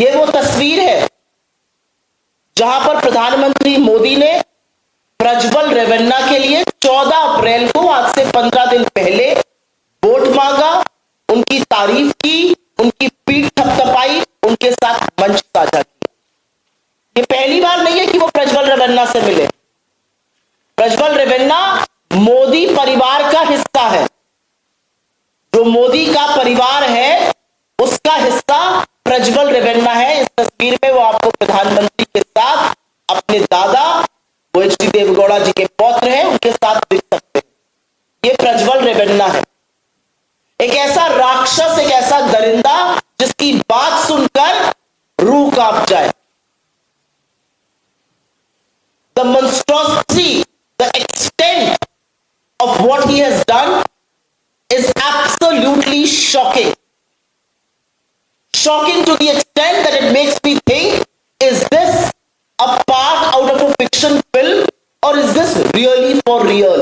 ये वो तस्वीर है जहाँ पर प्रधानमंत्री मोदी ने प्रज्वल रेवन्ना के लिए 14 अप्रैल को आज से 15 दिन पहले वोट मांगा उनकी तारीफ़ की उनकी पीठ थपथपाई उनके साथ मंच साझा किया ये पहली बार नहीं है कि वो प्रज्वल रेवन्ना से मिले प्रज्वल रेवन्ना मोदी परिवार का हिस्सा है जो मोदी का परिवार है उसका हिस्सा प्रज्वल रेवन्ना है इस तस्वीर में वो आपको प्रधानमंत्री के साथ अपने दादा वो एच डी देवगौड़ा जी के पौत्र है, उनके साथ दिख सकते ये प्रज्वल रेबन्ना है। एक ऐसा राक्षस, एक ऐसा दरिंदा जिसकी बात सुनकर रू काँप जाए। The monstrosity the extent of what he has done is absolutely shocking shocking to the extent that it makes me for real?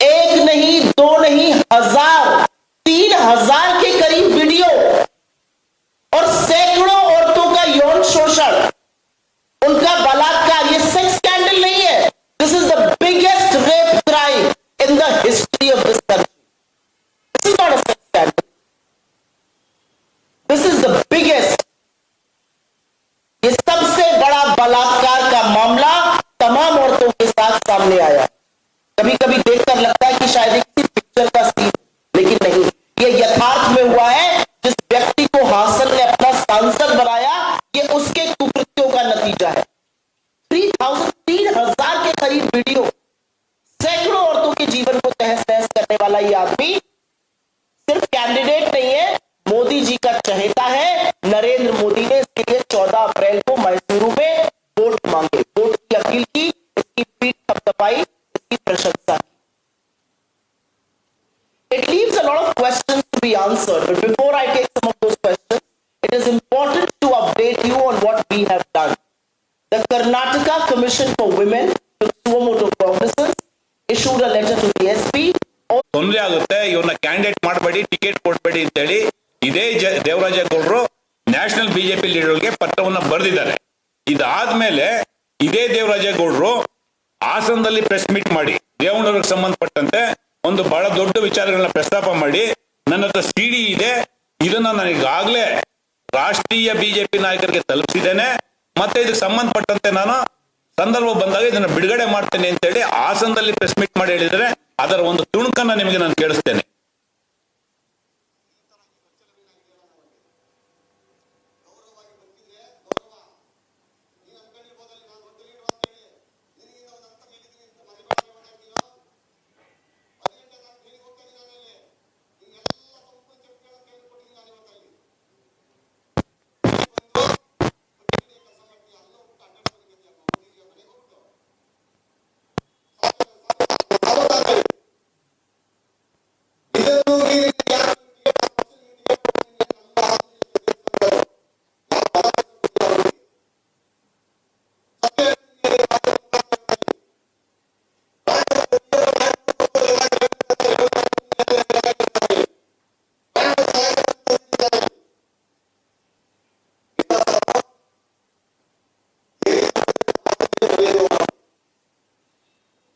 एक नहीं, दो नहीं, हज़ार, तीन हज़ार के करीब वीडियो और सैकड़ों औरतों का यौन शोषण। उनका बलात्कार, ये सेक्स स्कैंडल नहीं है। This is the biggest rape crime in the history of this country this is not a sex scandal this is the biggest video. सैकड़ों औरतों के जीवन को तहस नहस करने वाला ये आदमी सिर्फ़ कैंडिडेट नहीं है, मोदी जी का चहेता है। नरेंद्र मोदी ने इसके लिए चौदह अप्रैल को मैसूरू में वोट मांगे। वोट की अपील की, इसकी पीठ थपथपाई इसकी प्रशंसा की। It leaves a lot of question to be answered but before I take some of those question it is important to update you on what we have done the Karnataka commission for women ತೊಂದರೆ ಆಗುತ್ತೆ ಇವ್ರನ್ನ candidate ಮಾಡಬೇಡಿ ticket ಕೊಡಬೇಡಿ ಅಂತೇಳಿ ಇದೇ ಜ- ದೇವರಾಜ ಗೌಡರು national BJP ಲೀಡರ್ಗೆ ಪತ್ರವನ್ನ ಬರೆದಿದ್ದಾರೆ. ಇದಾದ್ಮೇಲೆ ಇದೇ ದೇವರಾಜ ಗೌಡರು ಹಾಸನದಲ್ಲಿ ಪ್ರೆಸ್ ಮೀಟ್ ಮಾಡಿ, ದೇವಣ್ಣವ್ರಿಗೆ ಸಂಬಂಧಪಟ್ಟಂತೆ ಒಂದು ಬಹಳ ದೊಡ್ಡ ವಿಚಾರಗಳನ್ನ ಪ್ರಸ್ತಾಪ ಮಾಡಿ, ನನ್ನ ಹತ್ರ ಸಿಡಿ ಇದೆ, ಇದನ್ನ ನನಗಾಗ್ಲೇ ರಾಷ್ಟ್ರೀಯ ಬಿಜೆಪಿ ನಾಯಕರಿಗೆ ತಲುಪಿಸಿದ್ದೇನೆ, ಮತ್ತೆ ಇದಕ್ಕೆ ಸಂಬಂಧಪಟ್ಟಂತೆ ನಾನು ಸಂದರ್ಭ ಬಂದಾಗ ಇದನ್ನ ಬಿಡುಗಡೆ ಮಾಡ್ತೇನೆ ಅಂತೇಳಿ ಹಾಸನದಲ್ಲಿ ಪ್ರೆಸ್ ಮೀಟ್ ಮಾಡಿ ಹೇಳಿದ್ರೆ ಅದರ ಒಂದು ತುಣುಕನ್ನ ನಿಮಗೆ ನಾನು ಕೇಳಿಸ್ತೇನೆ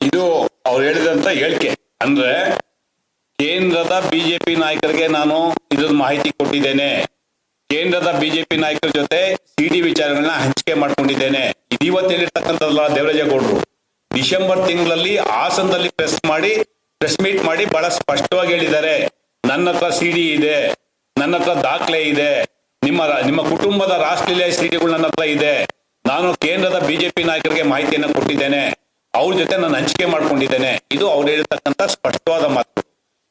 ಇದು ಅವ್ರು ಹೇಳಿದಂತ ಹೇಳಿಕೆ ಅಂದ್ರೆ ಕೇಂದ್ರದ ಬಿಜೆಪಿ ನಾಯಕರಿಗೆ ನಾನು ಇದ್ರ ಮಾಹಿತಿ ಕೊಟ್ಟಿದ್ದೇನೆ. ಕೇಂದ್ರದ ಬಿಜೆಪಿ ನಾಯಕರ ಜೊತೆ ಸಿಡಿ ವಿಚಾರಗಳನ್ನ ಹಂಚಿಕೆ ಮಾಡ್ಕೊಂಡಿದ್ದೇನೆ. ಇದು ಇವತ್ತು ಹೇಳಿರ್ತಕ್ಕಂಥದ್ದಲ್ಲ ದೇವರಾಜ ಗೌಡರು ಡಿಸೆಂಬರ್ ತಿಂಗಳಲ್ಲಿ ಹಾಸನದಲ್ಲಿ ಪ್ರೆಸ್ ಮಾಡಿ ಪ್ರೆಸ್ ಮೀಟ್ ಮಾಡಿ ಬಹಳ ಸ್ಪಷ್ಟವಾಗಿ ಹೇಳಿದ್ದಾರೆ. ನನ್ನ ಹತ್ರ ಸಿಡಿ ಇದೆ, ನನ್ನ ಹತ್ರ ದಾಖಲೆ ಇದೆ. ನಿಮ್ಮ ನಿಮ್ಮ ಕುಟುಂಬದ ರಾಷ್ಟ್ರೀಯ ಸಿಡಿಗಳು ನನ್ನ ಹತ್ರ ಇದೆ. ನಾನು ಕೇಂದ್ರದ ಬಿಜೆಪಿ ನಾಯಕರಿಗೆ ಮಾಹಿತಿಯನ್ನು ಕೊಟ್ಟಿದ್ದೇನೆ. ಅವ್ರ ಜೊತೆ ನಾನು ಹಂಚಿಕೆ ಮಾಡ್ಕೊಂಡಿದ್ದೇನೆ. ಇದು ಅವ್ರು ಹೇಳಿರ್ತಕ್ಕಂಥ ಸ್ಪಷ್ಟವಾದ ಮಾತು.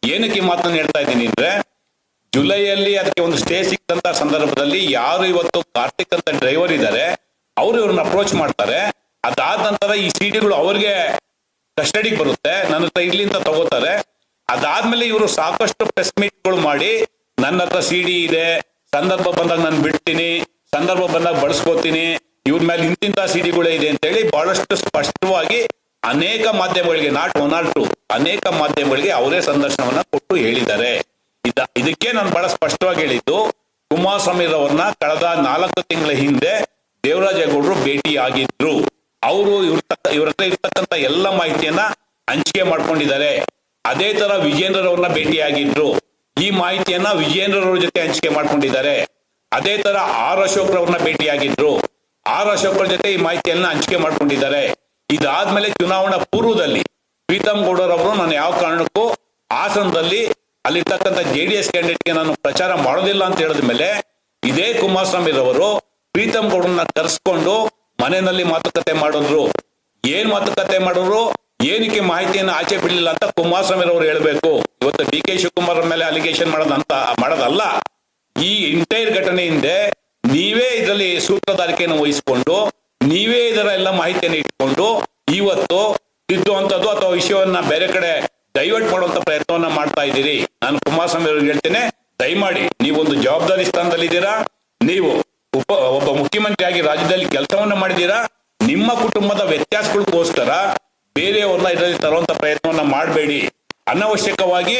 ಏನಕ್ಕೆ ಮಾತನ್ನ ಹೇಳ್ತಾ ಇದ್ದೀನಿ ಅಂದ್ರೆ, ಜುಲೈಯಲ್ಲಿ ಅದಕ್ಕೆ ಒಂದು ಸ್ಟೇ ಸಿಕ್ಕಂತ ಸಂದರ್ಭದಲ್ಲಿ ಯಾರು ಇವತ್ತು ಕಾರ್ತಿಕ್ ಅಂತ ಡ್ರೈವರ್ ಇದ್ದಾರೆ, ಅವರು ಇವ್ರನ್ನ ಅಪ್ರೋಚ್ ಮಾಡ್ತಾರೆ. ಅದಾದ ನಂತರ ಈ ಸಿಡಿಗಳು ಅವ್ರಿಗೆ ಕಸ್ಟಡಿಗೆ ಬರುತ್ತೆ. ನನ್ನ ಹತ್ರ ಇಲ್ಲಿಂದ ತಗೋತಾರೆ. ಅದಾದ್ಮೇಲೆ ಇವರು ಸಾಕಷ್ಟು ಪ್ರೆಸ್ ಮೀಟ್ಗಳು ಮಾಡಿ, ನನ್ನ ಹತ್ರ ಸಿಡಿ ಇದೆ, ಸಂದರ್ಭ ಬಂದಾಗ ನಾನು ಬಿಡ್ತೀನಿ, ಸಂದರ್ಭ ಬಂದಾಗ ಬಳಸ್ಕೋತೀನಿ ಮೇಲೆ ಇಂತಿಂತ ಸಿಡಿಗಳೇ ಇದೆ ಅಂತೇಳಿ ಬಹಳಷ್ಟು ಸ್ಪಷ್ಟವಾಗಿ ಅನೇಕ ಮಾಧ್ಯಮಗಳಿಗೆ, ನಾಟ್ ಒನ್ ಆರ್ ಟು, ಅನೇಕ ಮಾಧ್ಯಮಗಳಿಗೆ ಅವರೇ ಸಂದರ್ಶನವನ್ನ ಕೊಟ್ಟು ಹೇಳಿದ್ದಾರೆ. ಇದ, ಇದಕ್ಕೆ ನಾನು ಬಹಳ ಸ್ಪಷ್ಟವಾಗಿ ಹೇಳಿದ್ದು ಕುಮಾರಸ್ವಾಮಿರವ್ರನ್ನ ಕಳೆದ ನಾಲ್ಕು ತಿಂಗಳ ಹಿಂದೆ ದೇವರಾಜೇಗೌಡರು ಭೇಟಿಯಾಗಿದ್ರು. ಅವರು ಇವ್ರ ಇವ್ರ ಹತ್ರ ಇರ್ತಕ್ಕಂಥ ಎಲ್ಲ ಮಾಹಿತಿಯನ್ನ ಹಂಚಿಕೆ ಮಾಡ್ಕೊಂಡಿದ್ದಾರೆ. ಅದೇ ತರ ವಿಜೇಂದ್ರರವ್ರನ್ನ ಭೇಟಿಯಾಗಿದ್ರು. ಈ ಮಾಹಿತಿಯನ್ನ ವಿಜೇಂದ್ರರವ್ರ ಜೊತೆ ಹಂಚಿಕೆ ಮಾಡ್ಕೊಂಡಿದ್ದಾರೆ. ಅದೇ ತರ ಆರ್ ಅಶೋಕ್ ರವ್ರನ್ನ ಭೇಟಿಯಾಗಿದ್ರು. ಆರ್ ಅಶೋಕ್ ಜೊತೆ ಈ ಮಾಹಿತಿಯನ್ನ ಹಂಚಿಕೆ ಮಾಡ್ಕೊಂಡಿದ್ದಾರೆ. ಇದಾದ್ಮೇಲೆ ಚುನಾವಣಾ ಪೂರ್ವದಲ್ಲಿ ಪ್ರೀತಮ್ ಗೌಡರವರು ನಾನು ಯಾವ ಕಾರಣಕ್ಕೂ ಹಾಸನದಲ್ಲಿ ಅಲ್ಲಿರ್ತಕ್ಕಂಥ ಜೆ ಡಿ ಎಸ್ ಕ್ಯಾಂಡಿಡೇಟ್ಗೆ ನಾನು ಪ್ರಚಾರ ಮಾಡೋದಿಲ್ಲ ಅಂತ ಹೇಳಿದ ಮೇಲೆ ಇದೇ ಕುಮಾರಸ್ವಾಮಿ ರವರು ಪ್ರೀತಮ್ ಗೌಡರನ್ನ ಕರೆಸ್ಕೊಂಡು ಮನೆಯಲ್ಲಿ ಮಾತುಕತೆ ಮಾಡಿದ್ರು. ಏನ್ ಮಾತುಕತೆ ಮಾಡಿದ್ರು? ಏನಕ್ಕೆ ಮಾಹಿತಿಯನ್ನು ಆಚೆ ಬಿಡಲಿಲ್ಲ ಅಂತ ಕುಮಾರಸ್ವಾಮಿ ರವರು ಹೇಳಬೇಕು. ಇವತ್ತು ಡಿ ಕೆ ಶಿವಕುಮಾರ್ ಮೇಲೆ ಅಲಿಗೇಷನ್ ಮಾಡೋದಂತ ಮಾಡೋದಲ್ಲ. ಈ ಇಂಟೈರ್ ಘಟನೆ ಹಿಂದೆ ನೀವೇ ಇದರಲ್ಲಿ ಸೂತ್ರಧಾರಿಕೆಯನ್ನು ವಹಿಸಿಕೊಂಡು, ನೀವೇ ಇದರ ಎಲ್ಲ ಮಾಹಿತಿಯನ್ನು ಇಟ್ಕೊಂಡು, ಇವತ್ತು ತಿದ್ದುವಂಥದ್ದು ಅಥವಾ ವಿಷಯವನ್ನ ಬೇರೆ ಕಡೆ ಡೈವರ್ಟ್ ಮಾಡುವಂತ ಪ್ರಯತ್ನವನ್ನ ಮಾಡ್ತಾ ಇದ್ದೀರಿ. ನಾನು ಕುಮಾರಸ್ವಾಮಿ ಅವರಿಗೆ ಹೇಳ್ತೇನೆ, ದಯಮಾಡಿ ನೀವೊಂದು ಜವಾಬ್ದಾರಿ ಸ್ಥಾನದಲ್ಲಿದ್ದೀರಾ ನೀವು ಉಪ, ಒಬ್ಬ ಮುಖ್ಯಮಂತ್ರಿಯಾಗಿ ರಾಜ್ಯದಲ್ಲಿ ಕೆಲಸವನ್ನ ಮಾಡಿದ್ದೀರಾ? ನಿಮ್ಮ ಕುಟುಂಬದ ವ್ಯತ್ಯಾಸಗಳಿಗೋಸ್ಕರ ಬೇರೆಯವ್ರನ್ನ ಇದರಲ್ಲಿ ತರುವಂತ ಪ್ರಯತ್ನವನ್ನ ಮಾಡಬೇಡಿ. ಅನವಶ್ಯಕವಾಗಿ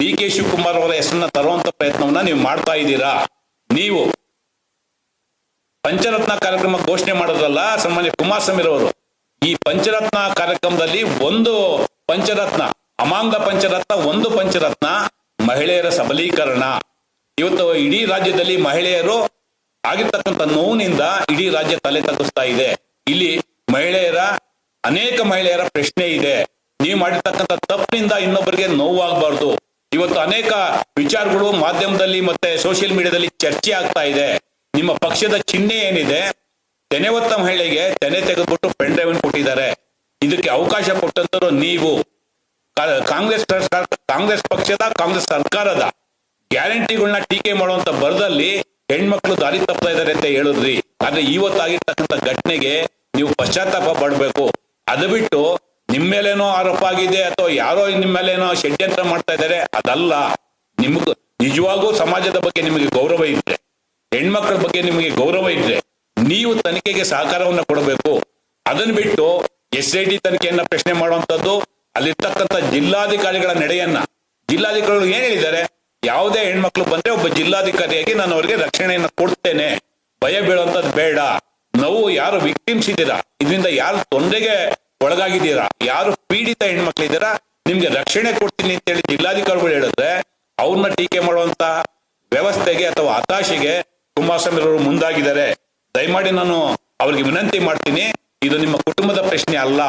ಡಿ ಕೆ ಶಿವಕುಮಾರ್ ಅವರ ಹೆಸರನ್ನ ತರುವಂತ ಪ್ರಯತ್ನವನ್ನ ನೀವು ಮಾಡ್ತಾ ಇದ್ದೀರಾ? ನೀವು ಪಂಚರತ್ನ ಕಾರ್ಯಕ್ರಮ ಘೋಷಣೆ ಮಾಡೋದಲ್ಲ ಸನ್ಮಾನ್ಯ ಕುಮಾರಸ್ವಾಮಿ ಅವರು ಈ ಪಂಚರತ್ನ ಕಾರ್ಯಕ್ರಮದಲ್ಲಿ ಒಂದು ಪಂಚರತ್ನ, ಅಮಾಂಗ ಪಂಚರತ್ನ, ಒಂದು ಪಂಚರತ್ನ, ಮಹಿಳೆಯರ ಸಬಲೀಕರಣ. ಇವತ್ತು ಇಡೀ ರಾಜ್ಯದಲ್ಲಿ ಮಹಿಳೆಯರು ಆಗಿರ್ತಕ್ಕಂಥ ನೋವಿನಿಂದ ಇಡೀ ರಾಜ್ಯ ತಲೆ ತಗ್ಗಿಸ್ತಾ ಇದೆ. ಇಲ್ಲಿ ಮಹಿಳೆಯರ, ಅನೇಕ ಮಹಿಳೆಯರ ಪ್ರಶ್ನೆ ಇದೆ. ನೀವು ಮಾಡಿರ್ತಕ್ಕಂಥ ತಪ್ಪಿನಿಂದ ಇನ್ನೊಬ್ಬರಿಗೆ ನೋವಾಗಬಾರ್ದು. ಇವತ್ತು ಅನೇಕ ವಿಚಾರಗಳು ಮಾಧ್ಯಮದಲ್ಲಿ ಮತ್ತೆ ಸೋಷಿಯಲ್ ಮೀಡಿಯಾದಲ್ಲಿ ಚರ್ಚೆ ಆಗ್ತಾ ಇದೆ. ನಿಮ್ಮ ಪಕ್ಷದ ಚಿಹ್ನೆ ಏನಿದೆ ತೆನೆ ಹೊತ್ತ ಮಹಿಳೆಗೆ ತೆನೆ ತೆಗೆದ್ಬಿಟ್ಟು ಪೆನ್ ಡ್ರೈವ್ ಕೊಟ್ಟಿದ್ದಾರೆ. ಇದಕ್ಕೆ ಅವಕಾಶ ಕೊಟ್ಟಂತರು ನೀವು. ಕಾಂಗ್ರೆಸ್ ಕಾಂಗ್ರೆಸ್ ಪಕ್ಷದ, ಕಾಂಗ್ರೆಸ್ ಸರ್ಕಾರದ ಗ್ಯಾರಂಟಿಗಳನ್ನ ಟೀಕೆ ಮಾಡುವಂತ ಬರದಲ್ಲಿ ಹೆಣ್ಮಕ್ಳು ದಾರಿ ತಪ್ಪತಾ ಇದ್ದಾರೆ ಅಂತ ಹೇಳಿದ್ರಿ. ಆದ್ರೆ ಇವತ್ತಾಗಿರ್ತಕ್ಕಂಥ ಘಟನೆಗೆ ನೀವು ಪಶ್ಚಾತ್ತಾಪ ಪಡ್ಬೇಕು. ಅದು ಬಿಟ್ಟು ನಿಮ್ಮ ಮೇಲೇನೋ ಆರೋಪ ಆಗಿದೆ ಅಥವಾ ಯಾರೋ ನಿಮ್ಮ ಮೇಲೇನೋ ಷಡ್ಯಂತ್ರ ಮಾಡ್ತಾ ಇದ್ದಾರೆ, ಅದಲ್ಲ. ನಿಮ್ಗೂ ನಿಜವಾಗೂ ಸಮಾಜದ ಬಗ್ಗೆ ನಿಮಗೆ ಗೌರವ ಇದ್ರೆ. ಹೆಣ್ಮಕ್ಳ ಬಗ್ಗೆ ನಿಮಗೆ ಗೌರವ ಇದ್ರೆ ನೀವು ತನಿಖೆಗೆ ಸಹಕಾರವನ್ನು ಕೊಡಬೇಕು. ಅದನ್ನು ಬಿಟ್ಟು ಎಸ್ ಐ ಟಿ ತನಿಖೆಯನ್ನ ಪ್ರಶ್ನೆ ಮಾಡುವಂತದ್ದು, ಅಲ್ಲಿರ್ತಕ್ಕಂಥ ಜಿಲ್ಲಾಧಿಕಾರಿಗಳ ನಡೆಯನ್ನ. ಜಿಲ್ಲಾಧಿಕಾರಿಗಳು ಏನ್ ಹೇಳಿದ್ದಾರೆ? ಯಾವುದೇ ಹೆಣ್ಮಕ್ಳು ಬಂದ್ರೆ ಒಬ್ಬ ಜಿಲ್ಲಾಧಿಕಾರಿಯಾಗಿ ನಾನು ಅವರಿಗೆ ರಕ್ಷಣೆಯನ್ನ ಕೊಡ್ತೇನೆ. ಭಯ ಬೀಳುವಂಥದ್ದು ಬೇಡ. ನಾವು ಯಾರು ವಿಕ್ಟಿಮ್ಸ್ ಇದ್ದೀರಾ? ಇದರಿಂದ ಯಾರು ತೊಂದರೆಗೆ ಒಳಗಾಗಿದ್ದೀರಾ? ಯಾರು ಪೀಡಿತ ಹೆಣ್ಮಕ್ಳಿದ್ದೀರಾ ನಿಮ್ಗೆ ರಕ್ಷಣೆ ಕೊಡ್ತೀನಿ ಅಂತ ಹೇಳಿ ಜಿಲ್ಲಾಧಿಕಾರಿಗಳು ಹೇಳಿದ್ರೆ, ಅವ್ರನ್ನ ಟೀಕೆ ಮಾಡುವಂತ ವ್ಯವಸ್ಥೆಗೆ ಅಥವಾ ಹತಾಶೆಗೆ ಕುಮಾರಸ್ವಾಮಿ ಅವರು ಮುಂದಾಗಿದ್ದಾರೆ. ದಯಮಾಡಿ ನಾನು ಅವರಿಗೆ ವಿನಂತಿ ಮಾಡ್ತೀನಿ, ಇದು ನಿಮ್ಮ ಕುಟುಂಬದ ಪ್ರಶ್ನೆ ಅಲ್ಲ,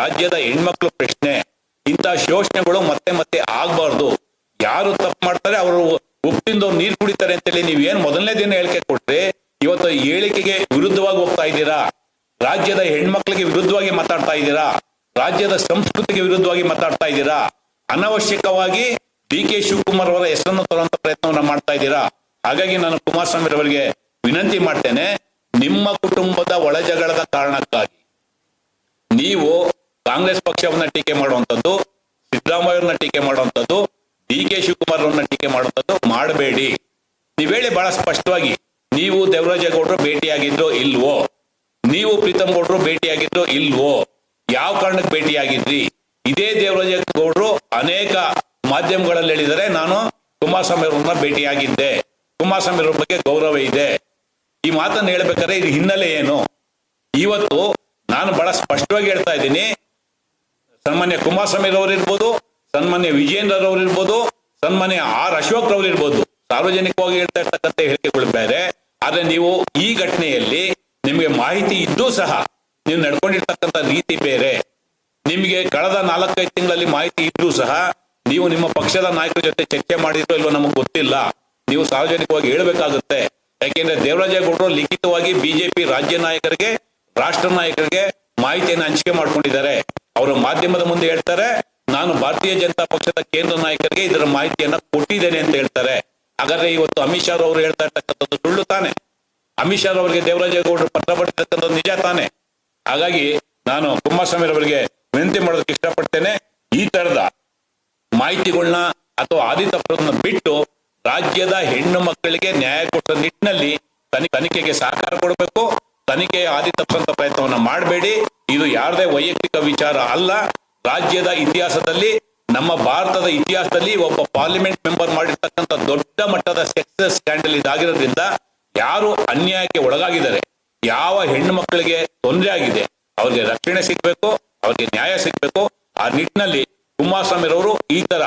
ರಾಜ್ಯದ ಹೆಣ್ಮಕ್ಳು ಪ್ರಶ್ನೆ. ಇಂತಹ ಶೋಷಣೆಗಳು ಮತ್ತೆ ಮತ್ತೆ ಆಗ್ಬಾರ್ದು. ಯಾರು ತಪ್ಪು ಮಾಡ್ತಾರೆ, ಅವರು ಉಪ್ಪಿಂದ ನೀರು ಕುಡಿತಾರೆ ಅಂತೇಳಿ ನೀವ್ ಏನ್ ಮೊದಲನೇ ದಿನ ಹೇಳಿಕೆ ಕೊಟ್ರೆ, ಇವತ್ತು ಹೇಳಿಕೆಗೆ ವಿರುದ್ಧವಾಗಿ ಹೋಗ್ತಾ ಇದ್ದೀರಾ? ರಾಜ್ಯದ ಹೆಣ್ಮಕ್ಳಿಗೆ ವಿರುದ್ಧವಾಗಿ ಮಾತಾಡ್ತಾ ಇದ್ದೀರಾ? ರಾಜ್ಯದ ಸಂಸ್ಕೃತಿಗೆ ವಿರುದ್ಧವಾಗಿ ಮಾತಾಡ್ತಾ ಇದ್ದೀರಾ? ಅನವಶ್ಯಕವಾಗಿ ಡಿ ಕೆ ಶಿವಕುಮಾರ್ ಅವರ ಹೆಸರನ್ನು ತರುವಂತ ಪ್ರಯತ್ನವನ್ನ ಮಾಡ್ತಾ ಇದ್ದೀರಾ? ಹಾಗಾಗಿ ನಾನು ಕುಮಾರಸ್ವಾಮಿ ಅವರಿಗೆ ವಿನಂತಿ ಮಾಡ್ತೇನೆ, ನಿಮ್ಮ ಕುಟುಂಬದ ಒಳಜಗಳದ ಕಾರಣಕ್ಕಾಗಿ. ನೀವು ಕಾಂಗ್ರೆಸ್ ಪಕ್ಷವನ್ನ ಟೀಕೆ ಮಾಡುವಂಥದ್ದು, ಸಿದ್ದರಾಮಯ್ಯವ್ರನ್ನ ಟೀಕೆ ಮಾಡುವಂಥದ್ದು ಡಿ ಕೆ ಶಿವಕುಮಾರ್ ಟೀಕೆ ಮಾಡುವಂಥದ್ದು ಮಾಡಬೇಡಿ. ನೀವ್ ಹೇಳಿ ಬಹಳ ಸ್ಪಷ್ಟವಾಗಿ, ನೀವು ದೇವರಾಜೇಗೌಡರು ಭೇಟಿಯಾಗಿದ್ರು ಇಲ್ವೋ? ನೀವು ಪ್ರೀತಮ್ ಗೌಡರು ಭೇಟಿಯಾಗಿದ್ರು ಇಲ್ವೋ? ಯಾವ ಕಾರಣಕ್ಕೆ ಭೇಟಿಯಾಗಿದ್ರಿ? ಇದೇ ದೇವರಾಜೇಗೌಡರು ಅನೇಕ ಮಾಧ್ಯಮಗಳಲ್ಲಿ ಹೇಳಿದರೆ ನಾನು ಕುಮಾರಸ್ವಾಮಿ ಅವರನ್ನ ಭೇಟಿಯಾಗಿದ್ದೆ. ಕುಮಾರಸ್ವಾಮಿ ಅವರ ಬಗ್ಗೆ ಗೌರವ ಇದೆ. ಈ ಮಾತನ್ನ ಹೇಳ್ಬೇಕಾದ್ರೆ ಇದು ಹಿನ್ನೆಲೆ ಏನು? ಇವತ್ತು ನಾನು ಬಹಳ ಸ್ಪಷ್ಟವಾಗಿ ಹೇಳ್ತಾ ಇದ್ದೀನಿ. ಸನ್ಮಾನ್ಯ ಕುಮಾರಸ್ವಾಮಿ ರವರು ಇರ್ಬೋದು, ಸನ್ಮಾನ್ಯ ಅವರು ಇರ್ಬೋದು, ಸನ್ಮಾನ್ಯ ಆರ್ ಅಶೋಕ್ ರವರು ಇರ್ಬೋದು. ಸಾರ್ವಜನಿಕವಾಗಿ ಹೇಳ್ತಾ ಇರ್ತಕ್ಕಂಥ ಹೇಳಿಕೆಗಳು ಬೇರೆ. ಆದ್ರೆ ನೀವು ಈ ಘಟನೆಯಲ್ಲಿ ನಿಮಗೆ ಮಾಹಿತಿ ಇದ್ದೂ ಸಹ ನೀವು ನಡ್ಕೊಂಡಿರ್ತಕ್ಕಂಥ ರೀತಿ ಬೇರೆ. ನಿಮಗೆ ಕಳೆದ ನಾಲ್ಕೈದು ತಿಂಗಳಲ್ಲಿ ಮಾಹಿತಿ ಇದ್ರೂ ಸಹ ನೀವು ನಿಮ್ಮ ಪಕ್ಷದ ನಾಯಕರ ಜೊತೆ ಚರ್ಚೆ ಮಾಡಿದ್ರು ಇಲ್ವೋ ನಮಗೆ ಗೊತ್ತಿಲ್ಲ. ನೀವು ಸಾರ್ವಜನಿಕವಾಗಿ ಹೇಳಬೇಕಾಗುತ್ತೆ. ಯಾಕೆಂದ್ರೆ ದೇವರಾಜೇಗೌಡರು ಲಿಖಿತವಾಗಿ ಬಿಜೆಪಿ ರಾಜ್ಯ ನಾಯಕರಿಗೆ, ರಾಷ್ಟ್ರ ನಾಯಕರಿಗೆ ಮಾಹಿತಿಯನ್ನು ಹಂಚಿಕೆ ಮಾಡ್ಕೊಂಡಿದ್ದಾರೆ. ಅವರು ಮಾಧ್ಯಮದ ಮುಂದೆ ಹೇಳ್ತಾರೆ, ನಾನು ಭಾರತೀಯ ಜನತಾ ಪಕ್ಷದ ಕೇಂದ್ರ ನಾಯಕರಿಗೆ ಇದರ ಮಾಹಿತಿಯನ್ನ ಕೊಟ್ಟಿದ್ದೇನೆ ಅಂತ ಹೇಳ್ತಾರೆ. ಹಾಗಾದ್ರೆ ಇವತ್ತು ಅಮಿತ್ ಶಾ ಅವರು ಹೇಳ್ತಾ ಇರ್ತಕ್ಕಂಥದ್ದು ಸುಳ್ಳು ತಾನೆ. ಅಮಿತ್ ಶಾ ಅವರಿಗೆ ದೇವರಾಜೇಗೌಡರು ಪತ್ರ ಬರೆದಿರ್ತಕ್ಕಂಥದ್ದು ನಿಜ ತಾನೆ. ಹಾಗಾಗಿ ನಾನು ಕುಮಾರಸ್ವಾಮಿ ಅವರಿಗೆ ವಿನಂತಿ ಮಾಡೋದಕ್ಕೆ ಇಷ್ಟಪಡ್ತೇನೆ, ಈ ತರದ ಮಾಹಿತಿಗಳನ್ನ ಅಥವಾ ಆದಿ ತಪ್ಪನ್ನ ಬಿಟ್ಟು ರಾಜ್ಯದ ಹೆಣ್ಣು ಮಕ್ಕಳಿಗೆ ನ್ಯಾಯ ಕೊಡುವ ನಿಟ್ಟಿನಲ್ಲಿ ತನಿ ತನಿಖೆಗೆ ಸಹಕಾರ ಕೊಡಬೇಕು. ತನಿಖೆ ಆದಿ ತಪ್ಪಂತ ಪ್ರಯತ್ನವನ್ನ ಮಾಡಬೇಡಿ. ಇದು ಯಾರದೇ ವೈಯಕ್ತಿಕ ವಿಚಾರ ಅಲ್ಲ. ರಾಜ್ಯದ ಇತಿಹಾಸದಲ್ಲಿ, ನಮ್ಮ ಭಾರತದ ಇತಿಹಾಸದಲ್ಲಿ ಒಬ್ಬ ಪಾರ್ಲಿಮೆಂಟ್ ಮೆಂಬರ್ ಮಾಡಿರ್ತಕ್ಕಂಥ ದೊಡ್ಡ ಮಟ್ಟದ ಸೆಕ್ಸಸ್ ಸ್ಕ್ಯಾಂಡಲ್ ಇದಾಗಿರೋದ್ರಿಂದ ಯಾರು ಅನ್ಯಾಯಕ್ಕೆ ಒಳಗಾಗಿದ್ದಾರೆ. ಯಾವ ಹೆಣ್ಣು ಮಕ್ಕಳಿಗೆ ತೊಂದರೆ ಆಗಿದೆ, ಅವ್ರಿಗೆ ರಕ್ಷಣೆ ಸಿಗಬೇಕು, ಅವ್ರಿಗೆ ನ್ಯಾಯ ಸಿಗಬೇಕು. ಆ ನಿಟ್ಟಿನಲ್ಲಿ ಕುಮಾರಸ್ವಾಮಿ ರವರು ಈ ತರ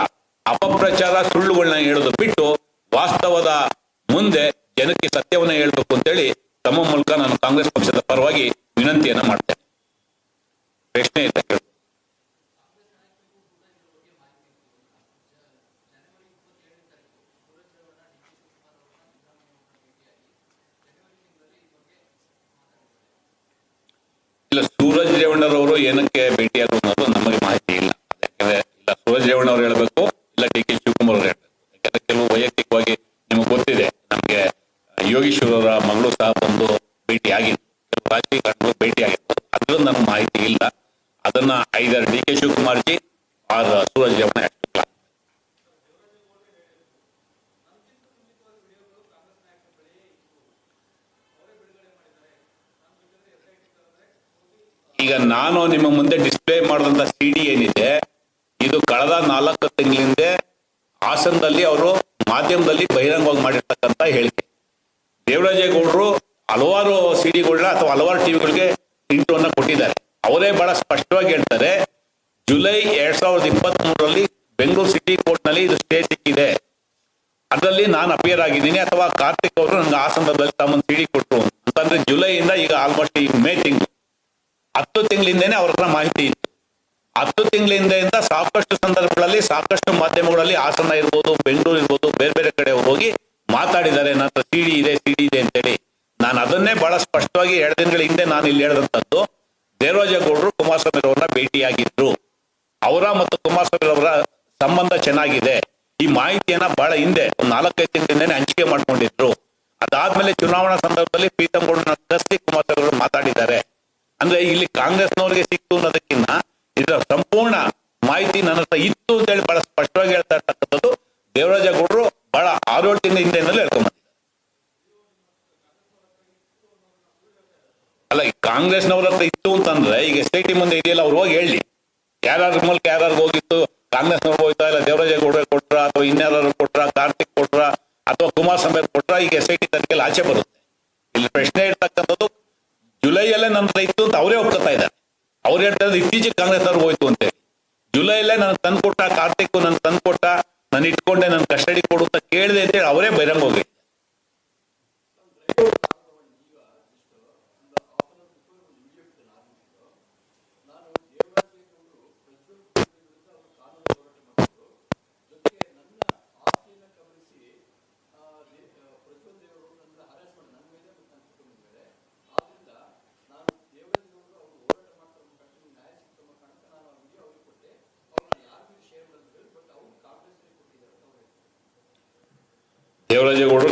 ಅಪಪ್ರಚಾರ ಸುಳ್ಳುಗಳನ್ನ ಹೇಳೋದು ಬಿಟ್ಟು ವಾಸ್ತವದ ಮುಂದೆ ಜನಕ್ಕೆ ಸತ್ಯವನ್ನ ಹೇಳ್ಬೇಕು ಅಂತೇಳಿ ತಮ್ಮ ಮೂಲಕ ನಾನು ಕಾಂಗ್ರೆಸ್ ಪಕ್ಷದ ಪರವಾಗಿ ವಿನಂತಿಯನ್ನ ಮಾಡ್ತೇನೆ ಪ್ರಶ್ನೆ ಕೇಳು. ಇಲ್ಲ, ಸೂರಜ್ ರೇವಣ್ಣರವರು ಏನಕ್ಕೆ ಭೇಟಿಯಾದ್ರು ನಮಗೆ ಮಾಹಿತಿ ಇಲ್ಲ ಯಾಕಂದ್ರೆ ಇಲ್ಲ, ಸೂರಜ್ ರೇವಣ್ಣ ಅವ್ರು ಹೇಳ್ಬೇಕು ಇಲ್ಲ ಡಿ ಕೆ ಶಿವಕುಮಾರ್ ಅವ್ರು ಹೇಳ್ಬೇಕು ಯಾಕಂದ್ರೆ ಕೆಲವು ವೈಯಕ್ತಿಕವಾಗಿ ನಿಮಗೆ ಗೊತ್ತಿದೆ ನಮಗೆ ಯೋಗೀಶ್ವರ ಅವರ ಮಗಳು ಸಹ ಬಂದು ಭೇಟಿ ಆಗಿತ್ತು ಕೆಲವು ರಾಜಕೀಯ ಕಾರಣಗಳು ಭೇಟಿ ಆಗಿತ್ತು ಅದ್ರಲ್ಲಿ ನಮ್ಗೆ ಮಾಹಿತಿ ಇಲ್ಲ ಅದನ್ನ either D K Shivakumar ji or Suraj Revanna ಹೇಳ್ಬೇಕು ಈಗ ನಾನು ನಿಮ್ಮ ಮುಂದೆ ಡಿಸ್ಪ್ಲೇ ಮಾಡಿದಂತ ಸಿ ಡಿ ಏನಿದೆ, ಇದು ಕಳೆದ ನಾಲ್ಕು ತಿಂಗಳಿಂದ ಹಾಸನದಲ್ಲಿ ಅವರು ಮಾಧ್ಯಮದಲ್ಲಿ ಬಹಿರಂಗವಾಗಿ ಮಾಡಿರ್ತಕ್ಕಂಥ ಹೇಳಿಕೆ. ದೇವರಾಜೇಗೌಡರು ಹಲವಾರು ಸಿಡಿಗಳನ್ನ ಅಥವಾ ಹಲವಾರು ಟಿವಿಗಳಿಗೆ ಇಂಟರ್ವ್ಯೂನ ಕೊಟ್ಟಿದ್ದಾರೆ. ಅವರೇ ಬಹಳ ಸ್ಪಷ್ಟವಾಗಿ ಹೇಳ್ತಾರೆ, ಜುಲೈ ಎರಡ್ ಸಾವಿರದ ಇಪ್ಪತ್ತ್ ಮೂರರಲ್ಲಿ ಬೆಂಗಳೂರು ಸಿಟಿ ಕೋರ್ಟ್ನಲ್ಲಿ ಇದು ಸ್ಟೇ ಸಿಕ್ಕಿದೆ. ಅದರಲ್ಲಿ ನಾನು ಅಪಿಯರ್ ಆಗಿದ್ದೀನಿ, ಅಥವಾ ಕಾರ್ತಿಕ್ ಅವರು ನನಗೆ ಆ ಸಂದರ್ಭದಲ್ಲಿ ತಮ್ಮನ್ನು ಸಿಡಿ ಕೊಟ್ಟರು ಅಂತಂದ್ರೆ ಜುಲೈಯಿಂದ ಈಗ ಆಲ್ಮೋಸ್ಟ್ ಈ ಮೇ ಹತ್ತು ತಿಂಗಳಿಂದನೇ ಅವ್ರ ಮಾಹಿತಿ ಇತ್ತು. ಹತ್ತು ತಿಂಗಳಿಂದ ಸಾಕಷ್ಟು ಸಂದರ್ಭಗಳಲ್ಲಿ, ಸಾಕಷ್ಟು ಮಾಧ್ಯಮಗಳಲ್ಲಿ ಹಾಸನ ಇರ್ಬೋದು, ಬೆಂಗಳೂರು ಇರ್ಬೋದು, ಬೇರೆ ಬೇರೆ ಕಡೆ ಹೋಗಿ ಮಾತಾಡಿದ್ದಾರೆ. ನನ್ನ ಸಿಡಿ ಇದೆ ಸಿಡಿ ಇದೆ ಅಂತೇಳಿ. ನಾನು ಅದನ್ನೇ ಬಹಳ ಸ್ಪಷ್ಟವಾಗಿ ಎರಡು ದಿನಗಳ ಹಿಂದೆ ನಾನು ಇಲ್ಲಿ ಹೇಳಿದಂತದ್ದು ದೇವರಾಜೇಗೌಡರು ಕುಮಾರಸ್ವಾಮಿ ಅವರನ್ನ ಭೇಟಿಯಾಗಿದ್ರು. ಅವರ ಮತ್ತು ಕುಮಾರಸ್ವಾಮಿ ಅವರ ಸಂಬಂಧ ಚೆನ್ನಾಗಿದೆ. ಈ ಮಾಹಿತಿಯನ್ನ ಬಹಳ ಹಿಂದೆ, ಒಂದು ನಾಲ್ಕೈದು ತಿಂಗಳಿಂದನೇ ಹಂಚಿಕೆ ಮಾಡ್ಕೊಂಡಿದ್ರು. ಅದಾದ್ಮೇಲೆ ಚುನಾವಣಾ ಸಂದರ್ಭದಲ್ಲಿ ಪ್ರೀತಮ್ ಗೌಡನ ಕರೆಸಿ ಕುಮಾರಸ್ವಾಮಿ ಅವರು ಮಾತಾಡಿದ್ದಾರೆ. ಅಂದ್ರೆ ಇಲ್ಲಿ ಕಾಂಗ್ರೆಸ್ನವರಿಗೆ ಸಿಕ್ತು ಅನ್ನೋದಕ್ಕಿಂತ ಇದರ ಸಂಪೂರ್ಣ ಮಾಹಿತಿ ನನ್ನ ಹತ್ರ ಇತ್ತು ಅಂತ ಹೇಳಿ ಬಹಳ ಸ್ಪಷ್ಟವಾಗಿ ಹೇಳ್ತಾ ಇರ್ತಕ್ಕಂಥದ್ದು. ದೇವರಾಜೇಗೌಡರು ಬಹಳ ಆರೋಗ್ಯದಿಂದ ಹಿಂದೆ ಹಿಂದೆಯಿಂದಲೂ ಹೇಳ್ಕೊಂಡ್ಬಂದಿದ್ದಾರೆ. ಅಲ್ಲ, ಈ ಕಾಂಗ್ರೆಸ್ನವ್ರ ಹತ್ರ ಇತ್ತು ಅಂತಂದ್ರೆ ಈಗ ಎಸ್ ಐ ಟಿ ಮುಂದೆ ಇದೆಯಲ್ಲ, ಅವ್ರು ಹೋಗಿ ಹೇಳಿ. ಯಾರ್ಯಾರ ಮೂಲಕ ಯಾರು ಹೋಗಿತ್ತು, ಕಾಂಗ್ರೆಸ್ನವ್ರು ಹೋಯ್ತಾ ಇಲ್ಲ, ದೇವರಾಜ ಗೌಡ ಕೊಟ್ರ ಅಥವಾ ಇನ್ಯಾರು ಕೊಟ್ರ, ಕಾರ್ತಿಕ್ ಕೊಟ್ರ ಅಥವಾ ಕುಮಾರ್ ಅವ್ರು ಕೊಟ್ರ, ಈಗ ಎಸ್ ಐ ಟಿ ತನಿಖೆಯಲ್ಲಿ ಆಚೆ ಬರುತ್ತೆ ಇಲ್ಲಿ ಪ್ರಶ್ನೆ ಇರ್ತಕ್ಕಂಥದ್ದು ಹತ್ರ ಇತ್ತು ಅಂತ ಅವರೇ ಒಪ್ಕೋತಾ ಇದ್ದಾರೆ. ಅವ್ರು ಹೇಳ್ತಾ ಇತ್ತೀಚೆಗೆ ಕಾಂಗ್ರೆಸ್ನವ್ರು ಹೋಯ್ತು ಅಂತ. ಜುಲೈಯಲ್ಲೇ ನನ್ ತಂದ್ಕೊಟ್ಟ ಕಾರ್ತಿಕ್ ನನ್ ತಂದ್ಕೊಟ್ಟ, ನಾನು ಇಟ್ಕೊಂಡೆ, ನನ್ ಕಸ್ಟಡಿ ಕೊಡು ಅಂತ ಕೇಳಿದೆ ಅಂತೇಳಿ ಅವರೇ ಬೈರಂಗ್ ಹೋಗಿ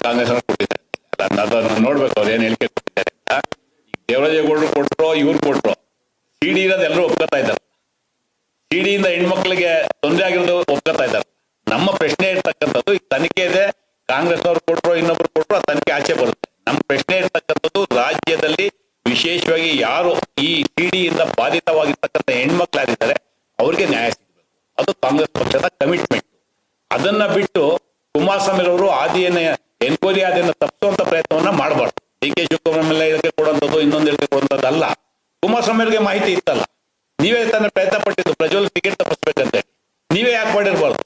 ಕಾಂಗ್ರೆಸ್ ಅದನ್ನ ನೋಡ್ಬೇಕು, ಅವ್ರು ಏನ್ ಹೇಳಿಕೆ ಕೊಟ್ಟಿದ್ದಾರೆ ದೇವರಾಜೇಗೌಡರು ಇವ್ರು ಕೊಟ್ರು ಸಿಡಿ ಇರೋದು ಎಲ್ಲರೂ ಒಪ್ಕೋತಾ ಇದ್ದಾರೆ. ಸಿಡಿಯಿಂದ ಹೆಣ್ಮಕ್ಳಿಗೆ ತೊಂದರೆ ಆಗಿರೋದು ಒಪ್ಕೋತಾ ಇದ್ದಾರೆ. ನಮ್ಮ ಪ್ರಶ್ನೆ ಇರ್ತಕ್ಕಂಥದ್ದು ತನಿಖೆ ಇದೆ. ಕಾಂಗ್ರೆಸ್ ಅವರು ಕೊಟ್ರು, ಇನ್ನೊಬ್ರು ಕೊಟ್ರು, ಆ ತನಿಖೆ ಆಚೆ ಬರುತ್ತೆ. ನಮ್ಮ ಪ್ರಶ್ನೆ ಇರ್ತಕ್ಕಂಥದ್ದು, ರಾಜ್ಯದಲ್ಲಿ ವಿಶೇಷವಾಗಿ ಯಾರು ಈ ಸಿಡಿಯಿಂದ ಬಾಧಿತವಾಗಿರ್ತಕ್ಕಂಥ ಹೆಣ್ಮಕ್ಳು ಯಾರಿದ್ದಾರೆ ಅವ್ರಿಗೆ ನ್ಯಾಯ ಸಿಗಬೇಕು. ಅದು ಕಾಂಗ್ರೆಸ್ ಪಕ್ಷದ ಕಮಿಟ್ಮೆಂಟ್ ಅದನ್ನ ಬಿಟ್ಟು ಕುಮಾರಸ್ವಾಮಿ ಅವರು ಆದಿಯನ್ನ ಆದಿಯನ್ನ ತಪ್ಪಿಸುವಂತ ಪ್ರಯತ್ನವನ್ನ ಮಾಡಬಾರ್ದು. ಡಿ ಕೆ ಶಿವಕುಮಾರ್ ಇದಕ್ಕೆ ಕೊಡುವಂಥದ್ದು, ಇನ್ನೊಂದು ಹೇಳಿಕೆ ಕೊಡುವಂಥದ್ದು ಅಲ್ಲ. ಕುಮಾರಸ್ವಾಮಿ ಅವರಿಗೆ ಮಾಹಿತಿ ಇತ್ತಲ್ಲ. ನೀವೇ ತಾನೇ ಪ್ರಯತ್ನ ಪಟ್ಟಿದ್ದು, ಪ್ರಜ್ವಲ್ ಟಿಕೆಟ್ ತಪ್ಪಿಸ್ಬೇಕಂತ ನೀವೇ ಯಾಕೆ ಮಾಡಿರ್ಬಾರ್ದು?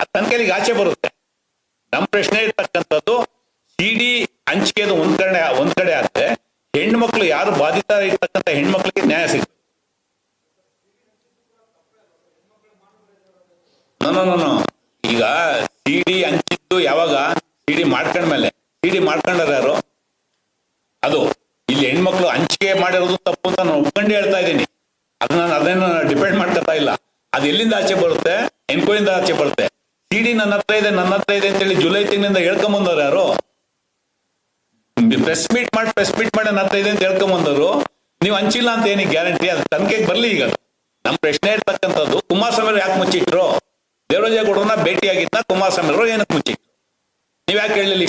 ಆ ಕೈಲಿಗೆ ಆಚೆ ಬರುತ್ತೆ. ನಮ್ಮ ಪ್ರಶ್ನೆ ಇರ್ತಕ್ಕಂಥದ್ದು ಸಿಡಿ ಹಂಚಿಕೆದು ಒಂದ್ ಕಡೆ ಒಂದ್ ಕಡೆ ಆದ್ರೆ ಹೆಣ್ಮಕ್ಳು ಯಾರು ಬಾಧಿತ ಇರ್ತಕ್ಕಂಥ ಹೆಣ್ಮಕ್ಳಿಗೆ ನ್ಯಾಯ ಸಿಗುತ್ತೆ ಈಗ ಸಿಡಿ ಹಂಚಿದ್ದು ಯಾವಾಗ? ಸಿಡಿ ಮಾಡ್ಕೊಂಡ್ಮೇಲೆ ಸಿಡಿ ಮಾಡ್ಕೊಂಡಾರ ಯಾರು? ಅದು ಇಲ್ಲಿ ಹೆಣ್ಮಕ್ಳು ಹಂಚಿಕೆ ಮಾಡಿರೋದು ತಪ್ಪು ಅಂತ ನಾನು ಒಪ್ಕೊಂಡು ಹೇಳ್ತಾ ಇದ್ದೀನಿ. ಅದನ್ನ ನಾನು ಅದನ್ನ ಡಿಪೆಂಡ್ ಮಾಡ್ಕೊತಾ ಇಲ್ಲ. ಅದು ಎಲ್ಲಿಂದ ಆಚೆ ಬರುತ್ತೆ? ಎನ್ಕೋಯಿಂದ ಆಚೆ ಬರುತ್ತೆ. ಸಿಡಿ ನನ್ನ ಹತ್ರ ಇದೆ, ನನ್ನ ಹತ್ರ ಇದೆ ಅಂತೇಳಿ ಜುಲೈ ತಿಂಗಳಿಂದ ಹೇಳ್ಕೊಂಬಂದವ್ರು ಯಾರು? ಪ್ರೆಸ್ ಮೀಟ್ ಮಾಡಿ, ಪ್ರೆಸ್ ಮೀಟ್ ಮಾಡಿ ನನ್ನ ಹತ್ರ ಇದೆ ಅಂತ ಹೇಳ್ಕೊಂಬಂದವರು. ನೀವು ಹಂಚಿಲ್ಲ ಅಂತ ಏನಿ ಗ್ಯಾರಂಟಿ? ಅದು ತನಿಖೆಗೆ ಬರಲಿ ಈಗ. ನಮ್ಮ ಪ್ರಶ್ನೆ ಇರ್ತಕ್ಕಂಥದ್ದು, ಕುಮಾರಸ್ವಾಮಿ ಯಾಕೆ ಮುಚ್ಚಿಟ್ರು? ದೇವರಾಜೇಗೌಡರನ್ನ ಭೇಟಿಯಾಗಿದ್ದ ಕುಮಾರಸ್ವಾಮಿ ಅವರು ಏನಕ್ಕೆ ಮುಚ್ಚಿಟ್ರು? ನೀವ್ ಯಾಕೆ ಹೇಳಲಿಲ್ಲ